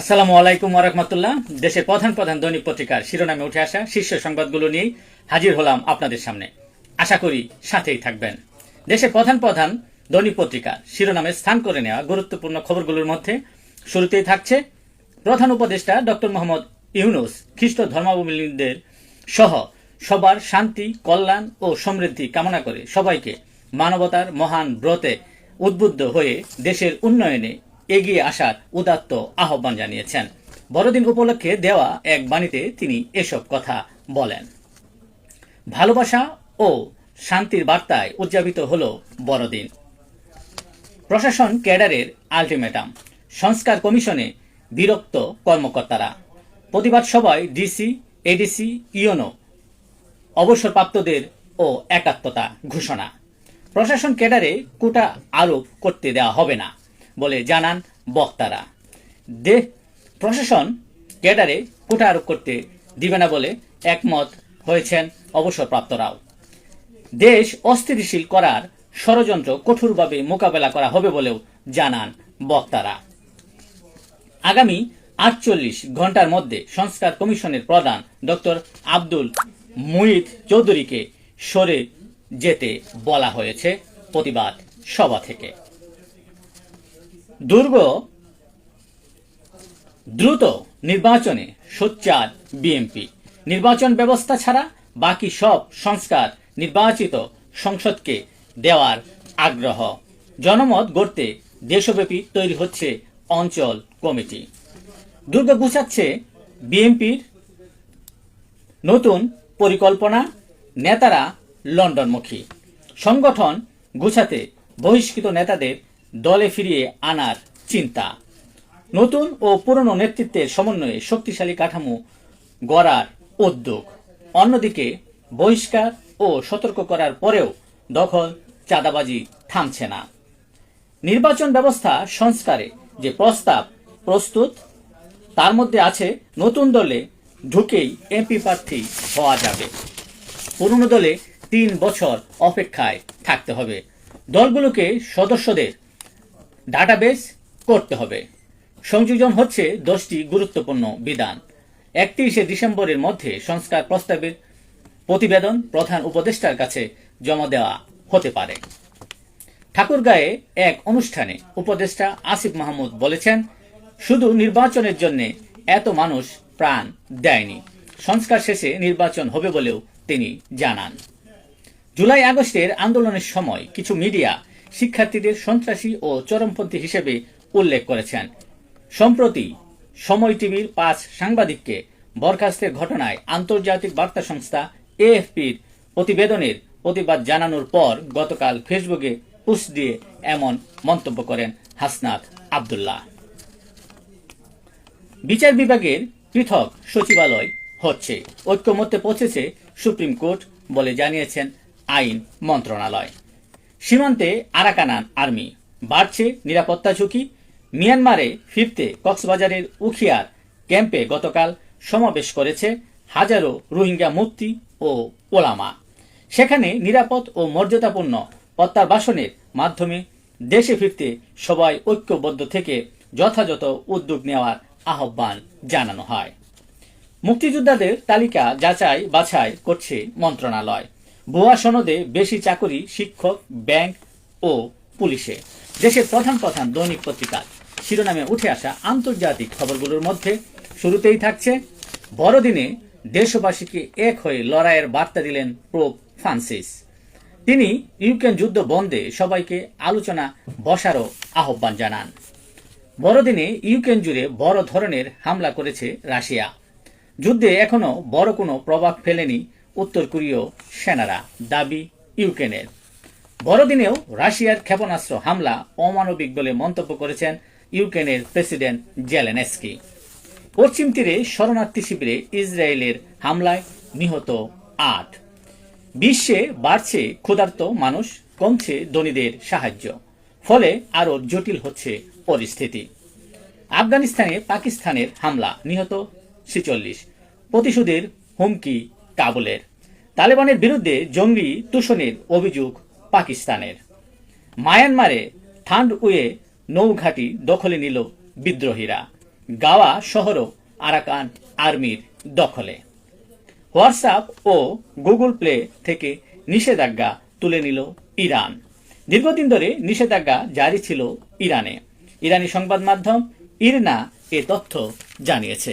আসসালামু আলাইকুম ওরহমতুল্লাহ দেশের প্রধান প্রধান দৈনিক পত্রিকার শিরোনামে উঠে আসা শীর্ষ সংবাদগুলো নিয়ে হাজির হলাম আপনাদের সামনে। আশা করি সাথেই থাকবেন। দেশের প্রধান প্রধান দৈনিক পত্রিকার শিরোনামে স্থান করে নেওয়া গুরুত্বপূর্ণ খবরগুলোর মধ্যে শুরুতেই থাকছে প্রধান উপদেষ্টা ডক্টর মোহাম্মদ ইউনুস খ্রিস্ট ধর্মাবলম্বীদের সহ সবার শান্তি, কল্যাণ ও সমৃদ্ধি কামনা করে সবাইকে মানবতার মহান ব্রতে উদ্বুদ্ধ হয়ে দেশের উন্নয়নে এগিয়ে আসার উদাত্ত আহ্বান জানিয়েছেন। বড়দিন উপলক্ষে দেওয়া এক বাণীতে তিনি এসব কথা বলেন। ভালোবাসা ও শান্তির বার্তায় উদযাপিত হল বড়দিন। প্রশাসন ক্যাডারের আলটিমেটাম। সংস্কার কমিশনে বিরক্ত কর্মকর্তারা। প্রতিবাদ সভায় ডিসি, এডিসি ইউনো অবসরপ্রাপ্তদের ও একাত্মতা ঘোষণা। প্রশাসন ক্যাডারে কোটা আরোপ করতে দেওয়া হবে না। বলে জানান বক্তারা। দে, প্রশাসন ক্যাডারে কোটা আরোপ করতে দিবে না বলে একমত হয়েছেন অবসরপ্রাপ্তরাও। দেশ অস্থিতিশীল করার ষড়যন্ত্র কঠোরভাবে মোকাবেলা করা হবে বলেও জানান বক্তারা। আগামী আটচল্লিশ ঘণ্টার মধ্যে সংস্কার কমিশনের প্রধান ডক্টর আব্দুল মুহিত চৌধুরীকে সরে যেতে বলা হয়েছে প্রতিবাদ সভা থেকে। দুর্গ, দ্রুত নির্বাচনে সোচ্চার বিএনপি নির্বাচন ব্যবস্থা ছাড়া বাকি সব সংস্কার নির্বাচিত সংসদকে দেওয়ার আগ্রহ। জনমত গড়তে দেশব্যাপী তৈরি হচ্ছে অঞ্চল কমিটি। দুর্গ গুছাচ্ছে বিএনপির নতুন পরিকল্পনা, নেতারা লন্ডনমুখী। সংগঠন গুছাতে বহিষ্কৃত নেতাদের দলে ফিরিয়ে আনার চিন্তা। নতুন ও পুরনো নেতৃত্বের সমন্বয়ে শক্তিশালী কাঠামো গড়ার উদ্যোগ। অন্যদিকে বহিষ্কার ও সতর্ক করার পরেও দখল চাঁদাবাজি থামছে না। নির্বাচন ব্যবস্থা সংস্কারে যে প্রস্তাব প্রস্তুত, তার মধ্যে আছে নতুন দলে ঢুকেই এমপি প্রার্থী হওয়া যাবে। পুরনো দলে তিন বছর অপেক্ষায় থাকতে হবে। দলগুলোকে সদস্যদের ডাটাবেস করতে হবে। সংযোজন হচ্ছে দশটি গুরুত্বপূর্ণ বিধান। একত্রিশে ডিসেম্বরের মধ্যে সংস্কার প্রস্তাবের প্রতিবেদন প্রধান উপদেষ্টার কাছে জমা দেওয়া হতে পারে। ঠাকুরগাঁয়ে এক অনুষ্ঠানে উপদেষ্টা আসিফ মাহমুদ বলেছেন, শুধু নির্বাচনের জন্য এত মানুষ প্রাণ দেয়নি। সংস্কার শেষে নির্বাচন হবে বলেও তিনি জানান। জুলাই আগস্টের আন্দোলনের সময় কিছু মিডিয়া শিক্ষার্থীদের সন্ত্রাসী ও চরমপন্থী হিসেবে উল্লেখ করেছেন। সম্প্রতি সময় টিভির পাঁচ সাংবাদিককে বরখাস্তের ঘটনায় আন্তর্জাতিক বার্তা সংস্থা এএফপির প্রতিবেদনের প্রতিবাদ জানানোর পর গতকাল ফেসবুকে পোস্ট দিয়ে এমন মন্তব্য করেন হাসনাত আবদুল্লাহ। বিচার বিভাগের পৃথক সচিবালয় হচ্ছে, ঐক্যমত্যে পৌঁছেছে সুপ্রিম কোর্ট বলে জানিয়েছেন আইন মন্ত্রণালয়। সীমান্তে আরাকানান আর্মি। বাড়ছে নিরাপত্তা ঝুঁকি। মিয়ানমারে ফিরতে কক্সবাজারের উখিয়ার ক্যাম্পে গতকাল সমাবেশ করেছে হাজারো রোহিঙ্গা মুক্তি ও ওলামা। সেখানে নিরাপদ ও মর্যাদাপূর্ণ প্রত্যাবাসনের মাধ্যমে দেশে ফিরতে সবাই ঐক্যবদ্ধ থেকে যথাযথ উদ্যোগ নেওয়ার আহ্বান জানানো হয়। মুক্তিযোদ্ধাদের তালিকা যাচাই বাছাই করছে মন্ত্রণালয়। ভুয়া সনদে বেশি চাকরি শিক্ষক, ব্যাংক ও পুলিশে। দেশের প্রধান প্রধান দৈনিক পত্রিকা শিরোনামে উঠে আসা আন্তর্জাতিক খবরগুলোর মধ্যে শুরুতেই থাকছে, বড়দিনে দেশবাসীকে এক হয়ে লড়াইয়ের বার্তা দিলেন প্রোপ ফ্রান্সিস। তিনি ইউক্রেন যুদ্ধ বন্ধে সবাইকে আলোচনা বসারও আহ্বান জানান। বড়দিনে ইউক্রেন জুড়ে বড় ধরনের হামলা করেছে রাশিয়া। যুদ্ধে এখনও বড় কোনো প্রভাব ফেলেনি উত্তর কোরীয় সেনারা দাবি ইউক্রেনের। বড়দিনেও রাশিয়ার ক্ষেপণাস্ত্র হামলা অমানবিক বলে মন্তব্য করেছেন ইউক্রেনের প্রেসিডেন্ট জেলেনেস্কি। পশ্চিম তীরে শরণার্থী শিবিরে ইসরায়েলের হামলায় নিহত আট। বিশ্বে বাড়ছে ক্ষুধার্ত মানুষ, কমছে ধনীদের সাহায্য। ফলে আরও জটিল হচ্ছে পরিস্থিতি। আফগানিস্তানে পাকিস্তানের হামলা নিহত ছেচল্লিশ। প্রতিশোধের হুমকি কাবুলের। তালেবানের বিরুদ্ধে জঙ্গি তুষণের অভিযোগ পাকিস্তানের। মায়ানমারে থান্ড উয়ে নৌঘাটি দখলে নিল বিদ্রোহীরা। গাওয়া শহরও আরাকান আর্মির দখলে। হোয়াটসঅ্যাপ ও গুগল প্লে থেকে নিষেধাজ্ঞা তুলে নিল ইরান। দীর্ঘদিন ধরে নিষেধাজ্ঞা জারি ছিল ইরানে। ইরানি সংবাদ মাধ্যম ইরনা এ তথ্য জানিয়েছে।